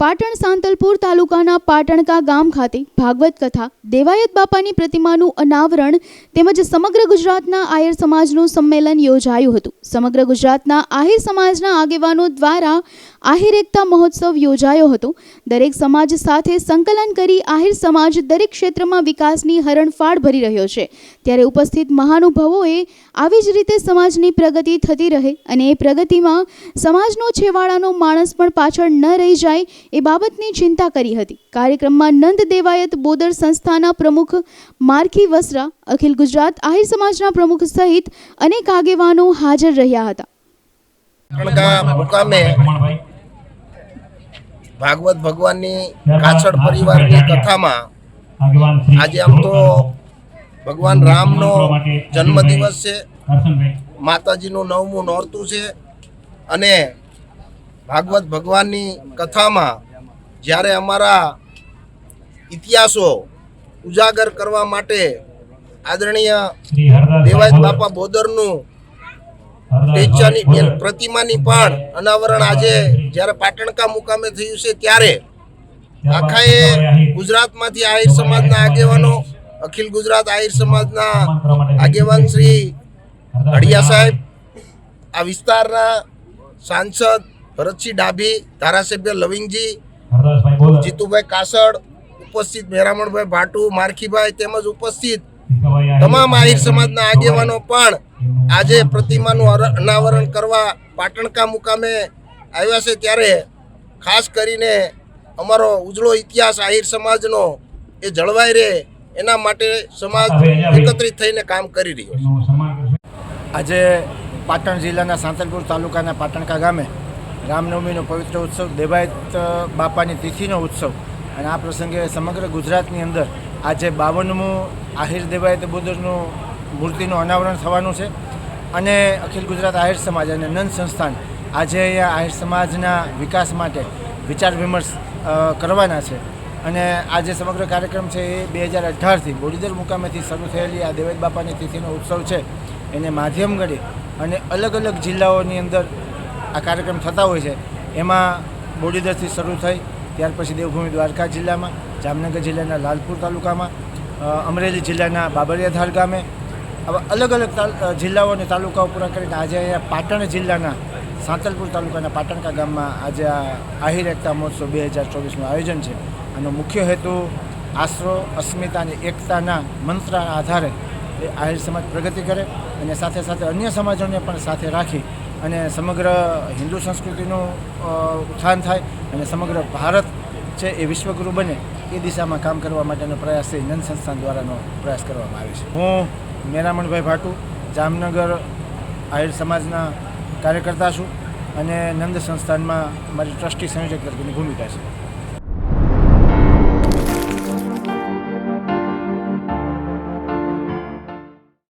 પાટણ સાંતલપુર તાલુકાના પાટણકા ગામ ખાતે ભાગવત કથા, દેવાયત બાપાની પ્રતિમાનું અનાવરણ તેમજ સમગ્ર ગુજરાતના આહિર સમાજનું સંમેલન યોજાયું હતું. સમગ્ર ગુજરાતના આહિર સમાજના આગેવાનો દ્વારા આહિર એકતા મહોત્સવ યોજાયો હતો. દરેક સમાજ સાથે સંકલન કરી આહિર સમાજ દરેક ક્ષેત્રમાં વિકાસની હરણફાળ ભરી રહ્યો છે. ત્યારે ઉપસ્થિત મહાનુભાવોએ આવી જ રીતે સમાજની પ્રગતિ થતી રહે અને એ પ્રગતિમાં સમાજનો છેવાડાનો માણસ પણ પાછળ ન રહી જાય એ બાબતની ચિંતા કરી હતી. કાર્યક્રમમાં નંદ દેવાયત બોદર સંસ્થાના પ્રમુખ માર્ખી વસરા, અખિલ ગુજરાત આહિર સમાજના પ્રમુખ સહિત અનેક આગેવાનો હાજર રહ્યા હતા. ભાગવત ભગવાનની કાછડ પરિવારની કથામાં આજે આમ તો ભગવાન રામનો જન્મદિવસ છે. માતાજીનું નવમું નોરતું છે. અને ભાગવત ભગવાનની કથામાં જ્યારે અમારા ઇતિહાસો ઉજાગર કરવા માટે આદરણીય દેવાયત બાપા બોદરનું ટેચાની પ્રતિમાની પણ અનાવરણ આજે જ્યારે પાટણકા મુકામે થયું છે ત્યારે આખાએ ગુજરાતમાંથી આહિર સમાજના આગેવાનો અખિલ ગુજરાત આહિર સમાજના આગેવાન શ્રી અડિયા સાહેબ આ વિસ્તારના સાંસદ ભરતસિંહ ડાભી ધારાસભ્ય લવિંગજી જીતુભાઈ કાસડ ઉપસ્થિત મેરામણભાઈ ભાટુ મારખીભાઈ તેમજ ઉપસ્થિત તમામ આહિર સમાજના આગેવાનો પણ આજે પ્રતિમાનું અનાવરણ કરવા પાટણકા મુકામે આવ્યા છે ત્યારે ખાસ કરીને અમારો ઉજળો ઇતિહાસ આહિર સમાજનો એ જળવાઈ રહે એના માટે સમાજ એકત્રિત થઈને કામ કરી રહ્યો છે. આજે પાટણ જિલ્લાના સાંતલપુર તાલુકાના પાટણકા ગામે રામનવમીનો પવિત્ર ઉત્સવ દેવાયત બાપાની તિથિનો ઉત્સવ અને આ પ્રસંગે સમગ્ર ગુજરાતની અંદર આજે બાવનમું આહિર દેવાયત બુદ્ધનું મૂર્તિનું અનાવરણ થવાનું છે અને અખિલ ગુજરાત આહિર સમાજ અને નંદ સંસ્થાન આજે અહીંયા આહિર સમાજના વિકાસ માટે વિચાર વિમર્શ કરવાના છે. અને આ જે સમગ્ર કાર્યક્રમ છે એ બે હજાર અઢારથી બોડીદર મુકામેથી શરૂ થયેલી આ દેવાયત બાપાની તિથિનો ઉત્સવ છે. એને માધ્યમ ગણી અને અલગ અલગ જિલ્લાઓની અંદર આ કાર્યક્રમ થતા હોય છે. એમાં બોડીદરથી શરૂ થઈ ત્યાર પછી દેવભૂમિ દ્વારકા જિલ્લામાં જામનગર જિલ્લાના લાલપુર તાલુકામાં અમરેલી જિલ્લાના બાબરિયાધાર ગામે. આવા અલગ અલગ જિલ્લાઓ અને તાલુકાઓ પૂરા કરીને આજે અહીંયા પાટણ જિલ્લાના, સાંતલપુર તાલુકાના પાટણકા ગામમાં આજે આ આહિર એકતા મહોત્સવ બે હજાર ચોવીસનું આયોજન છે. આનો મુખ્ય હેતુ આશરો, અસ્મિતા અને એકતાના મંત્રના આધારે એ આહિર સમાજ પ્રગતિ કરે અને સાથે સાથે અન્ય સમાજોને પણ સાથે રાખી અને સમગ્ર હિન્દુ સંસ્કૃતિનું ઉત્થાન થાય અને સમગ્ર ભારત છે એ વિશ્વગુરુ બને એ દિશામાં કામ કરવા માટેનો પ્રયાસ છે નંદ સંસ્થાન દ્વારાનો પ્રયાસ કરવામાં આવે છે. હું મેરામણભાઈ ભાટુ, જામનગર આહિર સમાજના કાર્યકર્તા છું અને નંદ સંસ્થાનમાં મારી ટ્રસ્ટી સંયોજક તરીકેની ભૂમિકા છે.